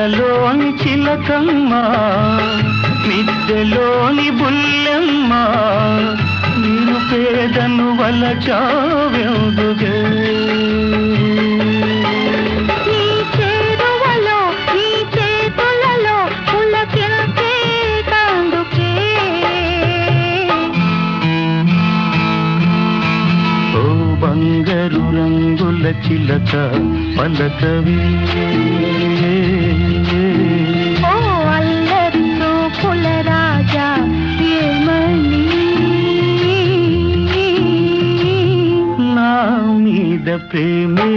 మెడలోని చిలకమ్మ మిద్దెలోని బుల్లెమ్మ నేను పేదను తందుకే ఓ బంగారు రంగుల చిలక పలకవే. प्रेमे